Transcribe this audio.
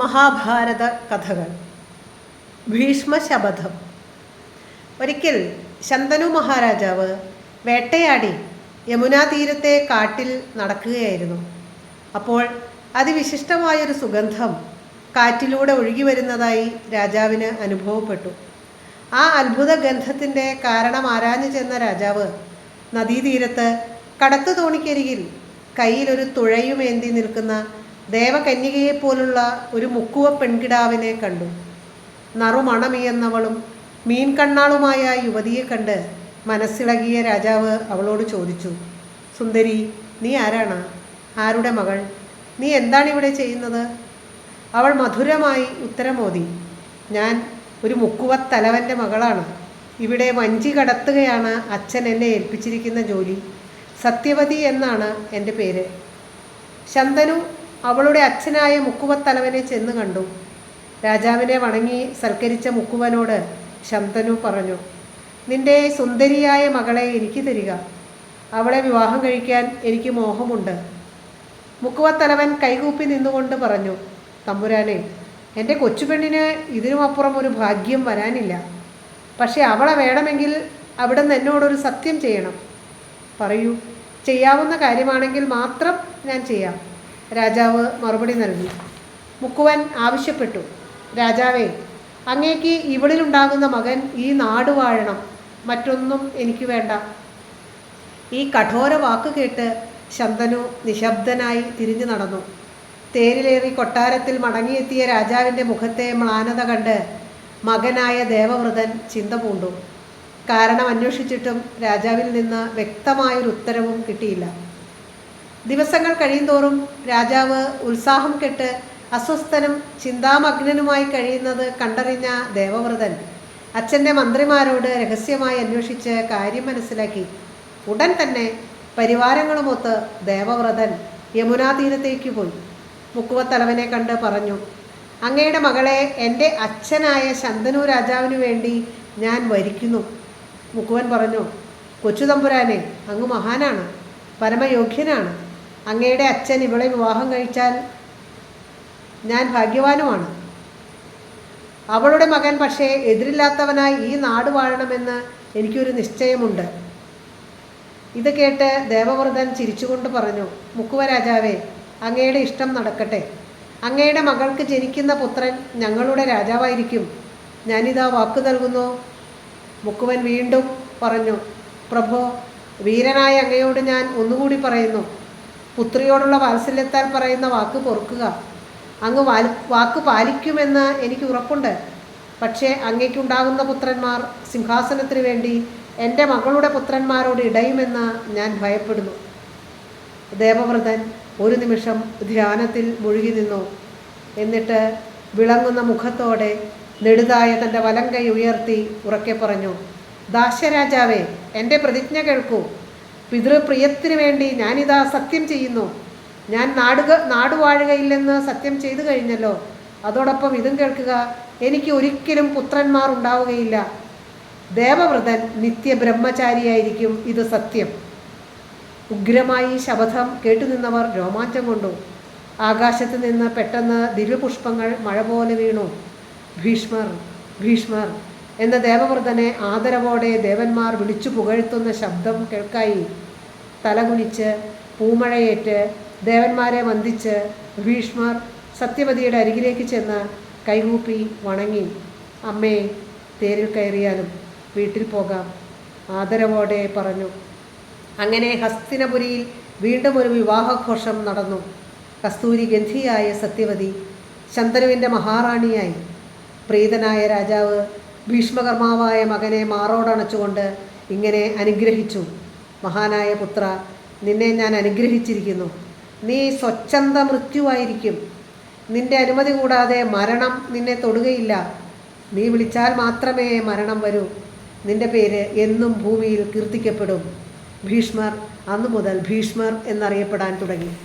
മഹാഭാരത കഥകൾ. ഭീഷ്മശപഥം. ഒരിക്കൽ ശന്തനു മഹാരാജാവ് വേട്ടയാടി യമുനാ തീരത്തെ കാട്ടിൽ നടക്കുകയായിരുന്നു. അപ്പോൾ അതിവിശിഷ്ടമായൊരു സുഗന്ധം കാറ്റിലൂടെ ഒഴുകി വരുന്നതായി രാജാവിന് അനുഭവപ്പെട്ടു. ആ അത്ഭുത ഗന്ധത്തിന്റെ കാരണം ആരാഞ്ഞു ചെന്ന രാജാവ് നദീതീരത്ത് കടത്തു തോണിക്കരികിൽ കയ്യിലൊരു തുഴയുമേന്തി നിൽക്കുന്ന ദേവകന്യകയെപ്പോലുള്ള ഒരു മുക്കുവ പെൺകിടാവിനെ കണ്ടു. നറുമണമിയെന്നവളും മീൻകണ്ണാളുമായ യുവതിയെ കണ്ട് മനസ്സിളകിയ രാജാവ് അവളോട് ചോദിച്ചു സുന്ദരി നീ ആരാണ്? ആരുടെ മകൾ? നീ എന്താണ് ഇവിടെ ചെയ്യുന്നത്? അവൾ മധുരമായി ഉത്തരമോതി ഞാൻ ഒരു മുക്കുവത്തലവന്റെ മകളാണ്. ഇവിടെ വഞ്ചി കടത്തുകയാണ് അച്ഛൻ എന്നെ ഏൽപ്പിച്ചിരിക്കുന്ന ജോലി. സത്യവതി എന്നാണ് എന്റെ പേര്. ശന്തനു അവളുടെ അച്ഛനായ മുക്കുവത്തലവനെ ചെന്ന് കണ്ടു. രാജാവിനെ വണങ്ങി സൽക്കരിച്ച മുക്കുവനോട് ശന്തനു പറഞ്ഞു നിന്റെ സുന്ദരിയായ മകളെ എനിക്ക് തരിക. അവളെ വിവാഹം കഴിക്കാൻ എനിക്ക് മോഹമുണ്ട്. മുക്കുവത്തലവൻ കൈകൂപ്പി നിന്നുകൊണ്ട് പറഞ്ഞു തമ്പുരാനെ എന്റെ കൊച്ചുപെണ്ണിന് ഇതിനുമപ്പുറം ഒരു ഭാഗ്യം വരാനില്ല. പക്ഷേ അവളെ വേണമെങ്കിൽ അവിടെ നിന്ന് എന്നോടൊരു സത്യം ചെയ്യണം. പറയൂ ചെയ്യാവുന്ന കാര്യമാണെങ്കിൽ മാത്രം ഞാൻ ചെയ്യാം. രാജാവ് മറുപടി നൽകി. മുക്കുവൻ ആവശ്യപ്പെട്ടു. രാജാവേ അങ്ങേക്ക് ഇവളിലുണ്ടാകുന്ന മകൻ ഈ നാട് വാഴണം. മറ്റൊന്നും എനിക്ക് വേണ്ട. ഈ കഠോര വാക്ക് കേട്ട് ശന്തനു നിശബ്ദനായി തിരിഞ്ഞു നടന്നു. തേരിലേറി കൊട്ടാരത്തിൽ മടങ്ങിയെത്തിയ രാജാവിന്റെ മുഖത്തെ മ്ലാനത കണ്ട് മകനായ ദേവവ്രതൻ ചിന്ത പൂണ്ടു. കാരണം അന്വേഷിച്ചിട്ടും രാജാവിൽ നിന്ന് വ്യക്തമായൊരു ഉത്തരവും കിട്ടിയില്ല. ദിവസങ്ങൾ കഴിയുന്തോറും രാജാവ് ഉത്സാഹം കെട്ട് അസ്വസ്ഥനും ചിന്താമഗ്നനുമായി കഴിയുന്നത് കണ്ടറിഞ്ഞ ദേവവ്രതൻ അച്ഛന്റെ മന്ത്രിമാരോട് രഹസ്യമായി അന്വേഷിച്ച് കാര്യം മനസ്സിലാക്കി. ഉടൻ തന്നെ പരിവാരങ്ങളുമൊത്ത് ദേവവ്രതൻ യമുനാ തീരത്തേക്ക് പോയി. മുക്കുവത്തലവനെ കണ്ട് പറഞ്ഞു അങ്ങയുടെ മകളെ എന്റെ അച്ഛനായ ശന്തനു രാജാവിനു വേണ്ടി ഞാൻ വരിക്കുന്നു. മുക്കുവൻ പറഞ്ഞു കൊച്ചുതമ്പുരാനെ അങ്ങ് മഹാനാണ് പരമയോഗ്യനാണ്. അങ്ങയുടെ അച്ഛൻ ഇവളെ വിവാഹം കഴിച്ചാൽ ഞാൻ ഭാഗ്യവാനുമാണ്. അവളുടെ മകൻ പക്ഷേ എതിരില്ലാത്തവനായി ഈ നാട് വാഴണമെന്ന് എനിക്കൊരു നിശ്ചയമുണ്ട്. ഇത് കേട്ട് ദേവവ്രതൻ ചിരിച്ചുകൊണ്ട് പറഞ്ഞു മുക്കുവരാജാവേ അങ്ങയുടെ ഇഷ്ടം നടക്കട്ടെ. അങ്ങയുടെ മകൾക്ക് ജനിക്കുന്ന പുത്രൻ ഞങ്ങളുടെ രാജാവായിരിക്കും. ഞാനിതാ വാക്ക് നൽകുന്നു. മുക്കുവൻ വീണ്ടും പറഞ്ഞു പ്രഭോ വീരനായ അങ്ങയോട് ഞാൻ ഒന്നുകൂടി പറയുന്നു. പുത്രിയോടുള്ള വാത്സല്യത്താൽ പറയുന്ന വാക്ക് പൊറുക്കുക. അങ്ങ് വാക്ക് പാലിക്കുമെന്ന് എനിക്ക് ഉറപ്പുണ്ട്. പക്ഷേ അങ്ങയ്ക്കുണ്ടാകുന്ന പുത്രന്മാർ സിംഹാസനത്തിന് വേണ്ടി എന്റെ മകളുടെ പുത്രന്മാരോട് ഇടയുമെന്ന് ഞാൻ ഭയപ്പെടുന്നു. ദേവവ്രതൻ ഒരു നിമിഷം ധ്യാനത്തിൽ മുഴുകി നിന്നു. എന്നിട്ട് വിളങ്ങുന്ന മുഖത്തോടെ നെടുതായ തന്റെ വലം കൈ ഉയർത്തി ഉറക്കെ പറഞ്ഞു ദാശരാജാവേ എന്റെ പ്രതിജ്ഞ കേൾക്കൂ. പിതൃപ്രിയത്തിനു വേണ്ടി ഞാനിതാ സത്യം ചെയ്യുന്നു. ഞാൻ നാടുക നാടുവാഴുകയില്ലെന്ന് സത്യം ചെയ്തു കഴിഞ്ഞല്ലോ. അതോടൊപ്പം ഇതും കേൾക്കുക എനിക്ക് ഒരിക്കലും പുത്രന്മാർ ഉണ്ടാവുകയില്ല. ദേവവ്രതൻ നിത്യബ്രഹ്മചാരിയായിരിക്കും ഇത് സത്യം. ഉഗ്രമായി ശബദം കേട്ടുനിന്നവർ രോമാഞ്ചം കൊണ്ടു. ആകാശത്ത് നിന്ന് പെട്ടെന്ന് ദിവ്യപുഷ്പങ്ങൾ മഴ പോലെ വീണു. ഭീഷ്മർ ഭീഷ്മർ എന്ന ദേവവ്രതനെ ആദരവോടെ ദേവന്മാർ വിളിച്ചു പുകഴ്ത്തുന്ന ശബ്ദം കേൾക്കായി തലകുനിച്ച് പൂമഴയേറ്റ് ദേവന്മാരെ വന്ദിച്ച് ഭീഷ്മർ സത്യവതിയുടെ അരികിലേക്ക് ചെന്ന് കൈകൂപ്പി വണങ്ങി. അമ്മേ തേരിൽ കയറിയാലും വീട്ടിൽ പോകാം ആദരവോടെ പറഞ്ഞു. അങ്ങനെ ഹസ്തിനപുരിയിൽ വീണ്ടും ഒരു വിവാഹഘോഷം നടന്നു. കസ്തൂരി ഗന്ധിയായ സത്യവതി ശന്തനുവിന്റെ മഹാറാണിയായി. പ്രീതനായ രാജാവ് ഭീഷ്മകർമാവായ മകനെ മാറോടണച്ചുകൊണ്ട് ഇങ്ങനെ അനുഗ്രഹിച്ചു. മഹാനായ പുത്ര നിന്നെ ഞാൻ അനുഗ്രഹിച്ചിരിക്കുന്നു. നീ സ്വച്ഛന്ത മൃത്യുവായിരിക്കും. നിന്റെ അനുമതി കൂടാതെ മരണം നിന്നെ തൊടുകയില്ല. നീ വിളിച്ചാൽ മാത്രമേ മരണം വരൂ. നിന്റെ പേര് എന്നും ഭൂമിയിൽ കീർത്തിക്കപ്പെടും. ഭീഷ്മർ അന്നു മുതൽ ഭീഷ്മർ എന്നറിയപ്പെടാൻ തുടങ്ങി.